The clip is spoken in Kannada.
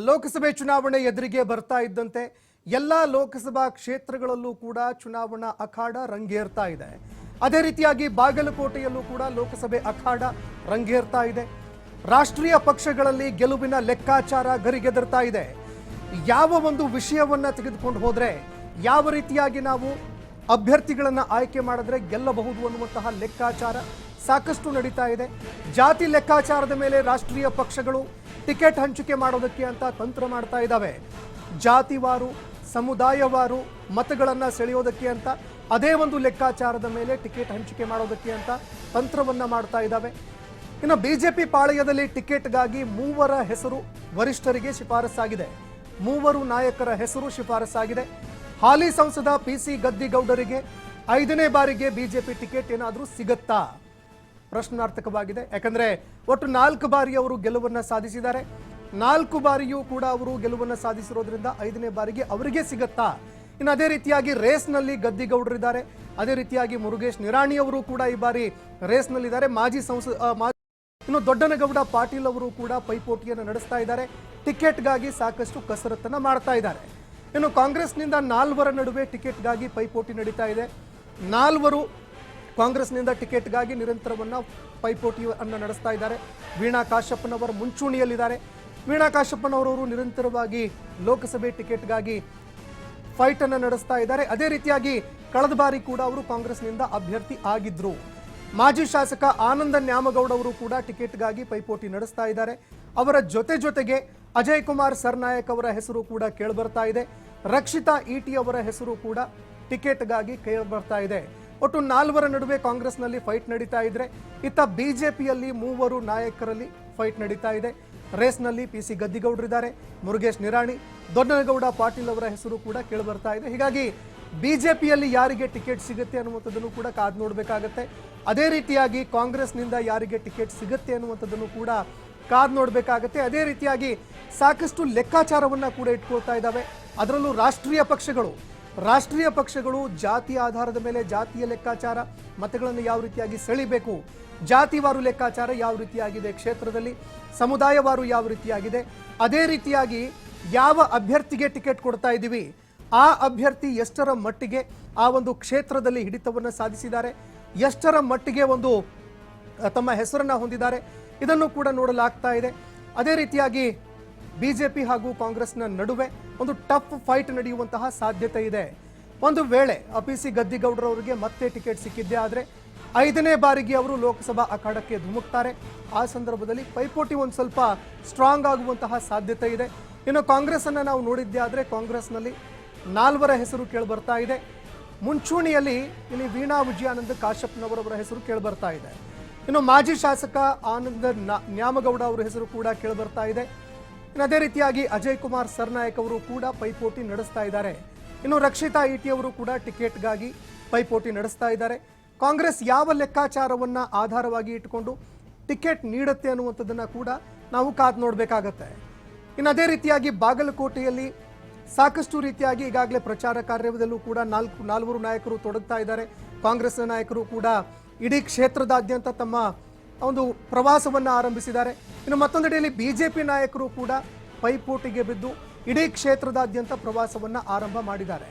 ಲೋಕಸಭೆ ಚುನಾವಣೆ ಎದುರಿಗೆ ಬರ್ತಾ ಇದ್ದಂತೆ ಎಲ್ಲ ಲೋಕಸಭಾ ಕ್ಷೇತ್ರಗಳಲ್ಲೂ ಕೂಡ ಚುನಾವಣಾ ಅಖಾಡ ರಂಗೇರ್ತಾ ಇದೆ. ಅದೇ ರೀತಿಯಾಗಿ ಬಾಗಲಕೋಟೆಯಲ್ಲೂ ಕೂಡ ಲೋಕಸಭೆ ಅಖಾಡ ರಂಗೇರ್ತಾ ಇದೆ. ರಾಷ್ಟ್ರೀಯ ಪಕ್ಷಗಳಲ್ಲಿ ಗೆಲುವಿನ ಲೆಕ್ಕಾಚಾರ ಗರಿಗೆದರ್ತಾ ಇದೆ. ಯಾವ ಒಂದು ವಿಷಯವನ್ನ ತೆಗೆದುಕೊಂಡು ಹೋದ್ರೆ, ಯಾವ ರೀತಿಯಾಗಿ ನಾವು ಅಭ್ಯರ್ಥಿಗಳನ್ನ ಆಯ್ಕೆ ಮಾಡಿದ್ರೆ ಗೆಲ್ಲಬಹುದು ಅನ್ನುವಂತಹ ಲೆಕ್ಕಾಚಾರ ಸಾಕಷ್ಟು ನಡೀತಾ ಇದೆ. ಜಾತಿ ಲೆಕ್ಕಾಚಾರದ ಮೇಲೆ ರಾಷ್ಟ್ರೀಯ ಪಕ್ಷಗಳು ಟಿಕೆಟ್ ಹಂಚಿಕೆ ಮಾಡೋದಕ್ಕೆ ಅಂತ ತಂತ್ರ ಮಾಡ್ತಾ ಇದ್ದಾವೆ ಜಾತಿವಾರು, ಸಮುದಾಯವಾರು ಮತಗಳನ್ನು ಸೆಳೆಯೋದಕ್ಕೆ ಅಂತ ಅದೇ ಒಂದು ಲೆಕ್ಕಾಚಾರದ ಮೇಲೆ ಟಿಕೆಟ್ ಹಂಚಿಕೆ ಮಾಡೋದಕ್ಕೆ ಅಂತ ತಂತ್ರವನ್ನು ಮಾಡ್ತಾ ಇದ್ದಾವೆ ಇನ್ನು ಬಿಜೆಪಿ ಪಾಳಯದಲ್ಲಿ ಟಿಕೆಟ್ಗಾಗಿ ಮೂವರ ಹೆಸರು ವರಿಷ್ಠರಿಗೆ ಶಿಫಾರಸ್ಸಾಗಿದೆ. ಮೂವರು ನಾಯಕರ ಹೆಸರು ಶಿಫಾರಸ್ಸಾಗಿದೆ. ಹಾಲಿ ಸಂಸದ ಪಿ ಸಿ ಗದ್ದಿಗೌಡರಿಗೆ ಐದನೇ ಬಾರಿಗೆ ಬಿಜೆಪಿ ಟಿಕೆಟ್ ಏನಾದರೂ ಸಿಗತ್ತಾ? ಪ್ರಶ್ನಾರ್ಥಕವಾಗಿದೆ. ಯಾಕಂದ್ರೆ ಒಟ್ಟು ನಾಲ್ಕು ಬಾರಿ ಅವರು ಗೆಲುವನ್ನ ಸಾಧಿಸಿದ್ದಾರೆ. ನಾಲ್ಕು ಬಾರಿಯೂ ಕೂಡ ಅವರು ಗೆಲುವನ್ನ ಸಾಧಿಸಿರೋದ್ರಿಂದ ಐದನೇ ಬಾರಿಗೆ ಅವರಿಗೆ ಸಿಗತ್ತಾ? ಇನ್ನು ಅದೇ ರೀತಿಯಾಗಿ ರೇಸ್ನಲ್ಲಿ ಗದ್ದಿಗೌಡರಿದ್ದಾರೆ. ಅದೇ ರೀತಿಯಾಗಿ ಮುರುಗೇಶ್ ನಿರಾಣಿ ಅವರು ಕೂಡ ಈ ಬಾರಿ ರೇಸ್ನಲ್ಲಿದ್ದಾರೆ. ಮಾಜಿ ಸಂಸ ಆ, ಮಾಜಿ ಇನ್ನು ದೊಡ್ಡನಗೌಡ ಪಾಟೀಲ್ ಅವರು ಕೂಡ ಪೈಪೋಟಿಯನ್ನು ನಡೆಸ್ತಾ ಇದ್ದಾರೆ. ಟಿಕೆಟ್ಗಾಗಿ ಸಾಕಷ್ಟು ಕಸರತ್ತನ್ನ ಮಾಡ್ತಾ ಇದ್ದಾರೆ. ಇನ್ನು ಕಾಂಗ್ರೆಸ್ನಿಂದ ನಾಲ್ವರ ನಡುವೆ ಟಿಕೆಟ್ಗಾಗಿ ಪೈಪೋಟಿ ನಡೀತಾ ಇದೆ. ನಾಲ್ವರು ಕಾಂಗ್ರೆಸ್ನಿಂದ ಟಿಕೆಟ್ಗಾಗಿ ಪೈಪೋಟಿ ಪೈಪೋಟಿಯನ್ನು ನಡೆಸ್ತಾ ಇದ್ದಾರೆ. ವೀಣಾ ಕಾಶಪ್ಪನವರು ಮುಂಚೂಣಿಯಲ್ಲಿದ್ದಾರೆ. ವೀಣಾ ಕಾಶಪ್ಪನವರವರು ನಿರಂತರವಾಗಿ ಲೋಕಸಭೆ ಟಿಕೆಟ್ಗಾಗಿ ಫೈಟ್ ಅನ್ನು ನಡೆಸ್ತಾ ಇದ್ದಾರೆ. ಅದೇ ರೀತಿಯಾಗಿ ಕಳೆದ ಬಾರಿ ಕೂಡ ಅವರು ಕಾಂಗ್ರೆಸ್ನಿಂದ ಅಭ್ಯರ್ಥಿ ಆಗಿದ್ರು. ಮಾಜಿ ಶಾಸಕ ಆನಂದ ನ್ಯಾಮಗೌಡ ಅವರು ಕೂಡ ಟಿಕೆಟ್ಗಾಗಿ ಪೈಪೋಟಿ ನಡೆಸ್ತಾ ಇದ್ದಾರೆ. ಅವರ ಜೊತೆ ಜೊತೆಗೆ ಅಜಯ್ ಕುಮಾರ್ ಸರ್ನಾಯಕ್ ಅವರ ಹೆಸರು ಕೂಡ ಕೇಳಿಬರ್ತಾ ಇದೆ. ರಕ್ಷಿತಾ ಇಟಿ ಅವರ ಹೆಸರು ಕೂಡ ಟಿಕೆಟ್ಗಾಗಿ ಕೇಳಿಬರ್ತಾ ಇದೆ. ಒಟ್ಟು ನಾಲ್ವರ ನಡುವೆ ಕಾಂಗ್ರೆಸ್ನಲ್ಲಿ ಫೈಟ್ ನಡೀತಾ ಇದ್ರೆ, ಇತ್ತ ಬಿಜೆಪಿಯಲ್ಲಿ ಮೂವರು ನಾಯಕರಲ್ಲಿ ಫೈಟ್ ನಡೀತಾ ಇದೆ. ರೇಸ್ನಲ್ಲಿ ಪಿ ಸಿ ಗದ್ದಿಗೌಡರಿದ್ದಾರೆ ಮುರುಗೇಶ್ ನಿರಾಣಿ, ದೊಡ್ಡನಗೌಡ ಪಾಟೀಲ್ ಅವರ ಹೆಸರು ಕೂಡ ಕೇಳಿಬರ್ತಾ ಇದೆ. ಹೀಗಾಗಿ ಬಿಜೆಪಿಯಲ್ಲಿ ಯಾರಿಗೆ ಟಿಕೆಟ್ ಸಿಗುತ್ತೆ ಅನ್ನುವಂಥದ್ದನ್ನು ಕೂಡ ಕಾದು ನೋಡಬೇಕಾಗತ್ತೆ. ಅದೇ ರೀತಿಯಾಗಿ ಕಾಂಗ್ರೆಸ್ನಿಂದ ಯಾರಿಗೆ ಟಿಕೆಟ್ ಸಿಗುತ್ತೆ ಅನ್ನುವಂಥದ್ದನ್ನು ಕೂಡ ಕಾದು ನೋಡಬೇಕಾಗತ್ತೆ. ಅದೇ ರೀತಿಯಾಗಿ ಸಾಕಷ್ಟು ಲೆಕ್ಕಾಚಾರವನ್ನ ಕೂಡ ಇಟ್ಕೊಳ್ತಾ ಇದ್ದಾವೆ. ಅದರಲ್ಲೂ ರಾಷ್ಟ್ರೀಯ ಪಕ್ಷಗಳು ರಾಷ್ಟ್ರೀಯ ಪಕ್ಷಗಳು ಜಾತಿ ಆಧಾರದ ಮೇಲೆ ಜಾತಿಯ ಲೆಕ್ಕಾಚಾರ, ಮತಗಳನ್ನು ಯಾವ ರೀತಿಯಾಗಿ ಸೆಳಿಬೇಕು, ಜಾತಿವಾರು ಲೆಕ್ಕಾಚಾರ ಯಾವ ರೀತಿಯಾಗಿದೆ ಕ್ಷೇತ್ರದಲ್ಲಿ, ಸಮುದಾಯವಾರು ಯಾವ ರೀತಿಯಾಗಿದೆ, ಅದೇ ರೀತಿಯಾಗಿ ಯಾವ ಅಭ್ಯರ್ಥಿಗೆ ಟಿಕೆಟ್ ಕೊಡ್ತಾ ಇದ್ದೀವಿ, ಆ ಅಭ್ಯರ್ಥಿ ಎಷ್ಟರ ಮಟ್ಟಿಗೆ ಆ ಒಂದು ಕ್ಷೇತ್ರದಲ್ಲಿ ಹಿಡಿತವನ್ನು ಸಾಧಿಸಿದ್ದಾರೆ, ಎಷ್ಟರ ಮಟ್ಟಿಗೆ ಒಂದು ತಮ್ಮ ಹೆಸರನ್ನ ಹೊಂದಿದ್ದಾರೆ, ಇದನ್ನು ಕೂಡ ನೋಡಲಾಗ್ತಾ ಇದೆ. ಅದೇ ರೀತಿಯಾಗಿ ಬಿಜೆಪಿ ಹಾಗೂ ಕಾಂಗ್ರೆಸ್ನ ನಡುವೆ ಒಂದು ಟಫ್ ಫೈಟ್ ನಡೆಯುವಂತಹ ಸಾಧ್ಯತೆ ಇದೆ. ಒಂದು ವೇಳೆ ಅಪಿಸಿ ಗದ್ದಿಗೌಡರವರಿಗೆ ಮತ್ತೆ ಟಿಕೆಟ್ ಸಿಕ್ಕಿದ್ದೇ ಆದರೆ ಐದನೇ ಬಾರಿಗೆ ಅವರು ಲೋಕಸಭಾ ಅಖಾಡಕ್ಕೆ ಧುಮುಕ್ತಾರೆ. ಆ ಸಂದರ್ಭದಲ್ಲಿ ಪೈಪೋಟಿ ಒಂದು ಸ್ವಲ್ಪ ಸ್ಟ್ರಾಂಗ್ ಆಗುವಂತಹ ಸಾಧ್ಯತೆ ಇದೆ. ಇನ್ನು ಕಾಂಗ್ರೆಸ್ ಅನ್ನ ನಾವು ನೋಡಿದ್ದೆ ಆದರೆ ಕಾಂಗ್ರೆಸ್ನಲ್ಲಿ ನಾಲ್ವರ ಹೆಸರು ಕೇಳಿಬರ್ತಾ ಇದೆ. ಮುಂಚೂಣಿಯಲ್ಲಿ ಇಲ್ಲಿ ವೀಣಾ ವಿಜಯಾನಂದ ಕಾಶ್ಯಪ್ನವರವರ ಹೆಸರು ಕೇಳಿಬರ್ತಾ ಇದೆ. ಇನ್ನು ಮಾಜಿ ಶಾಸಕ ಆನಂದ ನ್ಯಾಮಗೌಡ ಅವರ ಹೆಸರು ಕೂಡ ಕೇಳಿಬರ್ತಾ ಇದೆ. ಅದೇ ರೀತಿಯಾಗಿ ಅಜಯ್ ಕುಮಾರ್ ಸರ್ನಾಯಕ್ ಅವರು ಕೂಡ ಪೈಪೋಟಿ ನಡೆಸ್ತಾ ಇದ್ದಾರೆ. ಇನ್ನು ರಕ್ಷಿತಾ ಇಟಿ ಅವರು ಕೂಡ ಟಿಕೆಟ್ಗಾಗಿ ಪೈಪೋಟಿ ನಡೆಸ್ತಾ ಇದ್ದಾರೆ. ಕಾಂಗ್ರೆಸ್ ಯಾವ ಲೆಕ್ಕಾಚಾರವನ್ನ ಆಧಾರವಾಗಿ ಇಟ್ಟುಕೊಂಡು ಟಿಕೆಟ್ ನೀಡುತ್ತೆ ಅನ್ನುವಂಥದ್ದನ್ನು ಕೂಡ ನಾವು ಕಾದು ನೋಡಬೇಕಾಗತ್ತೆ. ಇನ್ನು ಅದೇ ರೀತಿಯಾಗಿ ಬಾಗಲಕೋಟೆಯಲ್ಲಿ ಸಾಕಷ್ಟು ರೀತಿಯಾಗಿ ಈಗಾಗಲೇ ಪ್ರಚಾರ ಕಾರ್ಯದಲ್ಲೂ ಕೂಡ ನಾಲ್ಕು, ನಾಲ್ವರು ನಾಯಕರು ತೊಡಗ್ತಾ ಇದ್ದಾರೆ. ಕಾಂಗ್ರೆಸ್ನ ನಾಯಕರು ಕೂಡ ಇಡೀ ಕ್ಷೇತ್ರದಾದ್ಯಂತ ತಮ್ಮ ಒಂದು ಪ್ರವಾಸವನ್ನ ಆರಂಭಿಸಿದ್ದಾರೆ. ಇನ್ನು ಮತ್ತೊಂದೆಡೆಯಲ್ಲಿ ಬಿಜೆಪಿ ನಾಯಕರು ಕೂಡ ಪೈಪೋಟಿಗೆ ಬಿದ್ದು ಇಡೀ ಕ್ಷೇತ್ರದಾದ್ಯಂತ ಪ್ರವಾಸವನ್ನ ಆರಂಭ ಮಾಡಿದ್ದಾರೆ.